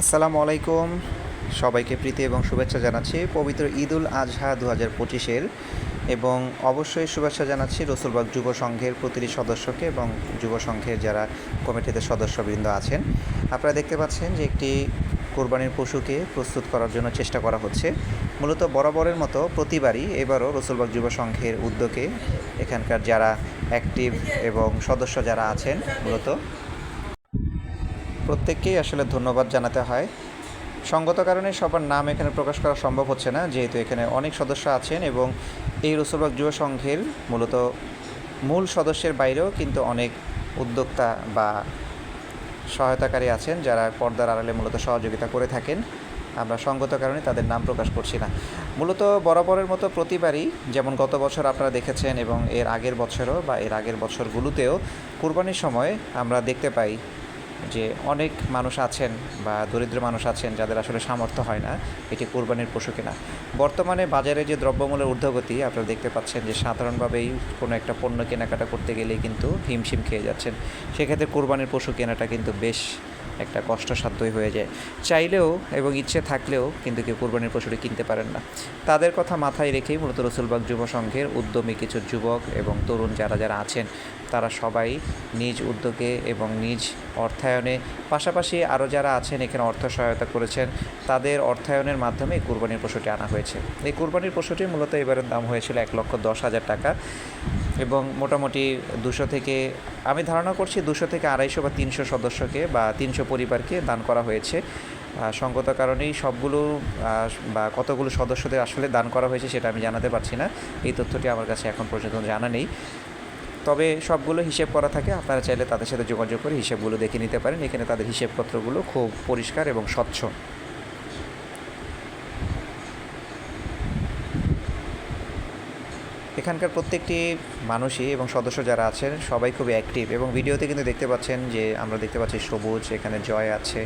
আসসালামু আলাইকুম। সবাইকে প্রীতি এবং শুভেচ্ছা জানাচ্ছি। পবিত্র ঈদুল আজহা দু হাজার পঁচিশের এবং অবশ্যই শুভেচ্ছা জানাচ্ছি রসুলবাগ যুব সংঘের প্রতিটি সদস্যকে এবং যুব সংঘের যারা কমিটিতে সদস্যবৃন্দ আছেন। আপনারা দেখতে পাচ্ছেন যে একটি কোরবানির পশুকে প্রস্তুত করার জন্য চেষ্টা করা হচ্ছে। মূলত বরাবরের মতো প্রতিবারই এবারও রসুলবাগ যুব সংঘের উদ্যোগে এখানকার যারা অ্যাক্টিভ এবং সদস্য যারা আছেন, মূলত প্রত্যেককেই আসলে ধন্যবাদ জানাতে হয়। সঙ্গত কারণে সবার নাম এখানে প্রকাশ করা সম্ভব হচ্ছে না, যেহেতু এখানে অনেক সদস্য আছেন এবং এই রসুলবাগ যুব সংঘের মূলত মূল সদস্যের বাইরেও কিন্তু অনেক উদ্যোক্তা বা সহায়তাকারী আছেন যারা পর্দার আড়ালে মূলত সহযোগিতা করে থাকেন। আমরা সঙ্গত কারণে তাদের নাম প্রকাশ করছি না। মূলত বরাবরের মতো প্রতিবারই, যেমন গত বছর আপনারা দেখেছেন এবং এর আগের বছরও বা এর আগের বছরগুলোতেও, কুরবানির সময় আমরা দেখতে পাই যে অনেক মানুষ আছেন বা দরিদ্র মানুষ আছেন যাদের আসলে সামর্থ্য হয় না এটি কোরবানির পশু কেনা। বর্তমানে বাজারে যে দ্রব্যমূল্যের ঊর্ধ্বগতি, আপনারা দেখতে পাচ্ছেন যে সাধারণভাবেই কোনো একটা পণ্য কেনাকাটা করতে গেলেই কিন্তু হিমশিম খেয়ে যাচ্ছেন। সেক্ষেত্রে কোরবানির পশু কেনাটা কিন্তু বেশ একটা কষ্টসাধ্যই হয়ে যায়। চাইলেও এবং ইচ্ছে থাকলেও কিন্তু কেউ কোরবানির পশুটি কিনতে পারেন না। তাদের কথা মাথায় রেখেই মূলত রসুলবাগ যুব সংঘের উদ্যমী কিছু যুবক এবং তরুণ যারা যারা আছেন, তারা সবাই নিজ উদ্যোগে এবং নিজ অর্থায়নে, পাশাপাশি আরও যারা আছেন, এখানে অর্থ সহায়তা করেছেন, তাদের অর্থায়নের মাধ্যমে এই কুরবানির পশুটি আনা হয়েছে। এই কুরবানির পশুটি মূলত এবারের দাম হয়েছিল এক লক্ষ দশ হাজার টাকা। এবং মোটামুটি দুশো থেকে, আমি ধারণা করছি দুশো থেকে আড়াইশো বা তিনশো সদস্যকে বা তিনশো পরিবারকে দান করা হয়েছে। সঙ্গত কারণেই সবগুলো বা কতগুলো সদস্যদের আসলে দান করা হয়েছে সেটা আমি জানাতে পারছি না। এই তথ্যটি আমার কাছে এখন পর্যন্ত জানা নেই। তবে সবগুলো হিসেব করা থাকে, আপনারা চাইলে তাদের সাথে যোগাযোগ করে হিসেবগুলো দেখে নিতে পারেন। এখানে তাদের হিসেবপত্রগুলো খুব পরিষ্কার এবং স্বচ্ছ। এখানকার প্রত্যেকটি মানুষই এবং সদস্য যারা আছেন সবাই খুবই অ্যাক্টিভ এবং ভিডিওতে কিন্তু দেখতে পাচ্ছেন যে আমরা দেখতে পাচ্ছি সবুজ, এখানে জয় আছে,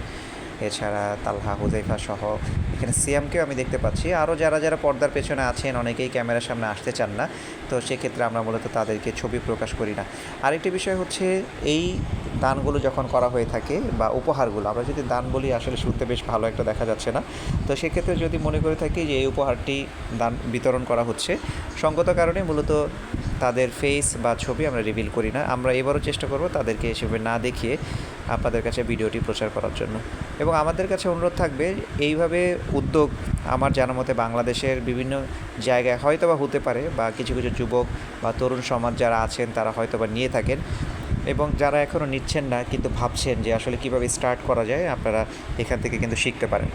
এছাড়া তালহা, হুজাইফা সহ এখানে সিয়ামকেও আমি দেখতে পাচ্ছি। আরও যারা যারা পর্দার পেছনে আছেন, অনেকেই ক্যামেরার সামনে আসতে চান না, তো সেক্ষেত্রে আমরা মূলত তাদেরকে ছবি প্রকাশ করি না। আরেকটি বিষয় হচ্ছে এই দানগুলো যখন করা হয়ে থাকে বা উপহারগুলো, আমরা যদি দান বলি আসলে শুনতে বেশ ভালো একটা দেখা যাচ্ছে না। তো সেক্ষেত্রে যদি মনে করে থাকি যে এই উপহারটি দান, বিতরণ করা হচ্ছে, সঙ্গত কারণে মূলত তাদের ফেস বা ছবি আমরা রিভিল করি না। আমরা এবারও চেষ্টা করব তাদেরকে এসবে না দেখিয়ে আপনাদের কাছে ভিডিওটি প্রচার করার জন্য। এবং আমাদের কাছে অনুরোধ থাকবে, এইভাবে উদ্যোগ আমার জানা মতে বাংলাদেশের বিভিন্ন জায়গায় হয়তো বা হতে পারে বা কিছু কিছু যুবক বা তরুণ সমাজ যারা আছেন তারা হয়তো বা নিয়ে থাকেন। এবং যারা এখনও নিচ্ছেন না, কিন্তু ভাবছেন যে আসলে কীভাবে স্টার্ট করা যায়, আপনারা এখান থেকে কিন্তু শিখতে পারেন।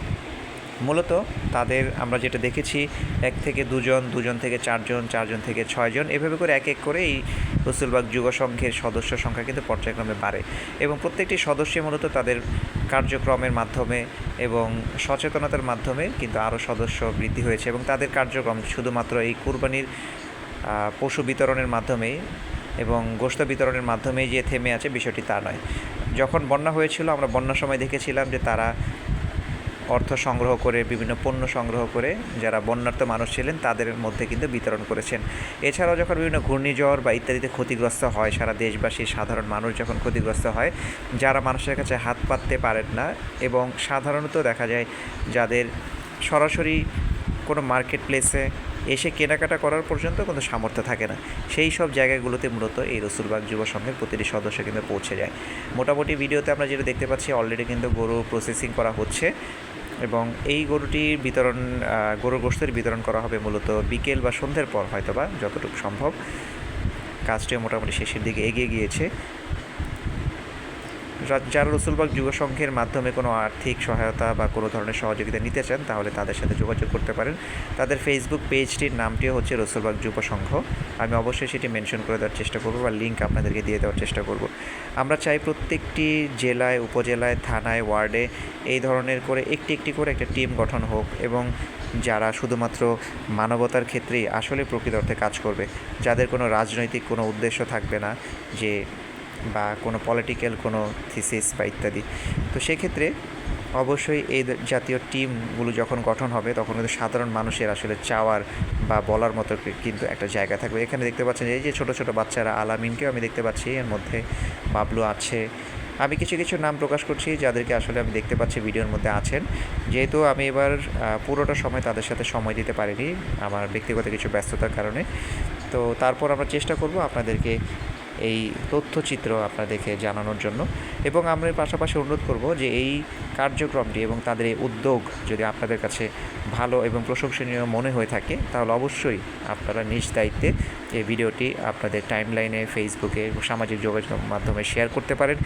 মূলত তাদের আমরা যেটা দেখেছি, এক থেকে দুজন দুজন থেকে চারজন চারজন থেকে ছয়জন, এভাবে করে এক এক করে এই রসুলবাগ যুব সংঘের সদস্য সংখ্যা কিন্তু পর্যায়ক্রমে বাড়ে। এবং প্রত্যেকটি সদস্যই মূলত তাদের কার্যক্রমের মাধ্যমে এবং সচেতনতার মাধ্যমে কিন্তু আরও সদস্য বৃদ্ধি হয়েছে এবং তাদের কার্যক্রম শুধুমাত্র এই কুরবানির পশু বিতরণের মাধ্যমেই এবং গোস্ত বিতরণের মাধ্যমেই যে থেমে আছে বিষয়টি তা নয়। যখন বন্যা হয়েছিল, আমরা বন্যার সময় দেখেছিলাম যে তারা অর্থ সংগ্রহ করে, বিভিন্ন পণ্য সংগ্রহ করে, যারা বন্যার্থ মানুষ ছিলেন, তাদের মধ্যে কিন্তু বিতরণ করেছেন। এছাড়াও যখন বিভিন্ন ঘূর্ণিঝড় বা ইত্যাদিতে ক্ষতিগ্রস্ত হয়, সারা দেশবাসী, সাধারণ মানুষ যখন ক্ষতিগ্রস্ত হয়, যারা মানুষের কাছে হাত পাততে পারেন না এবং সাধারণত দেখা যায় যাদের সরাসরি কোনো মার্কেট প্লেসে এসে কেনাকাটা করার পর্যন্ত কোনো সামর্থ্য থাকে না। সেই সব জায়গাগুলোতে মূলত এই রসুলবাগ যুব সংঘের প্রতিটি সদস্য কিন্তু পৌঁছে যায়। মোটামুটি ভিডিওতে আমরা যেটা দেখতে পাচ্ছি অলরেডি কিন্তু গরু প্রসেসিং করা হচ্ছে এবং এই গরুটির বিতরণ গরুর গোষ্ঠের বিতরণ করা হবে মূলত বিকেল বা সন্ধ্যের পর হয়তো বা যতটুকু সম্ভব। কাজটিও মোটামুটি শেষের দিকে এগিয়ে গিয়েছে। যারা রসুলবাগ যুব সংঘের মাধ্যমে কোনো আর্থিক সহায়তা বা কোনো ধরনের সহযোগিতা নিতে চান, তাহলে তাদের সাথে যোগাযোগ করতে পারেন। তাদের ফেসবুক পেজটির নামটিও হচ্ছে রসুলবাগ যুব সংঘ। আমি অবশ্যই সেটি মেনশন করে দেওয়ার চেষ্টা করব বা লিঙ্ক আপনাদেরকে দিয়ে দেওয়ার চেষ্টা করব। আমরা চাই প্রত্যেকটি জেলায়, উপজেলায়, থানায়, ওয়ার্ডে এই ধরনের করে একটি একটি করে একটা টিম গঠন হোক এবং যারা শুধুমাত্র মানবতার ক্ষেত্রেই আসলে প্রকৃত অর্থে কাজ করবে, যাদের কোনো রাজনৈতিক কোনো উদ্দেশ্য থাকবে না যে বা কোনো পলিটিক্যাল কোনো থিসিস বা ইত্যাদি। তো সেক্ষেত্রে অবশ্যই এই জাতীয় টিমগুলো যখন গঠন হবে, তখন কিন্তু সাধারণ মানুষের আসলে চাওয়ার বা বলার মতো কিন্তু একটা জায়গা থাকবে। এখানে দেখতে পাচ্ছেন এই যে ছোট ছোট বাচ্চারা, আলামিনকেও আমি দেখতে পাচ্ছি। এর মধ্যে বাবলু আছে। আমি কিছু কিছু নাম প্রকাশ করছি, যাদেরকে আসলে আমি দেখতে পাচ্ছি, ভিডিওর মধ্যে আছেন। যেহেতু আমি এবার পুরোটা সময় তাদের সাথে সময় দিতে পারিনি, আমার ব্যক্তিগত কিছু ব্যস্ততার কারণে। তো তারপর আমরা চেষ্টা করব আপনাদেরকে এই তথ্যচিত্র আপনাদেরকে জানানোর জন্য। এবং আমরা পাশাপাশি অনুরোধ করব যে এই কার্যক্রমটি এবং তাদের এই উদ্যোগ যদি আপনাদের কাছে ভালো এবং প্রশংসনীয় মনে হয়ে থাকে, তাহলে অবশ্যই আপনারা নিজ দায়িত্বে এই ভিডিওটি আপনাদের টাইমলাইনে ফেসবুকে সামাজিক যোগাযোগ মাধ্যমে শেয়ার করতে পারেন।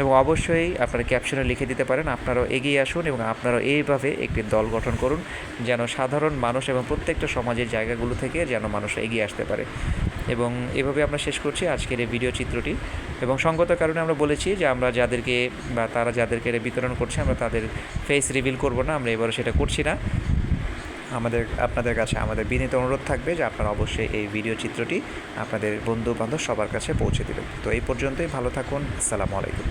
এবং অবশ্যই আপনারা ক্যাপশনে লিখে দিতে পারেন, আপনারাও এগিয়ে আসুন এবং আপনারাও এইভাবে একটি দল গঠন করুন, যেন সাধারণ মানুষ এবং প্রত্যেকটা সমাজের জায়গাগুলো থেকে যেন মানুষ এগিয়ে আসতে পারে। এবং এভাবে আমরা শেষ করছি আজকের এই ভিডিও চিত্রটি। এবং সঙ্গত কারণে আমরা বলেছি যে আমরা যাদেরকে বা তারা যাদেরকে বিতরণ করছে, আমরা তাদের ফেস রিভিল করব না, আমরা এবারও সেটা করছি না। আমাদের, আপনাদের কাছে আমাদের বিনীত অনুরোধ থাকবে যে আপনারা অবশ্যই এই ভিডিও চিত্রটি আপনাদের বন্ধু বান্ধব সবার কাছে পৌঁছে দেবেন। তো এই পর্যন্তই, ভালো থাকুন, আসসালামু আলাইকুম।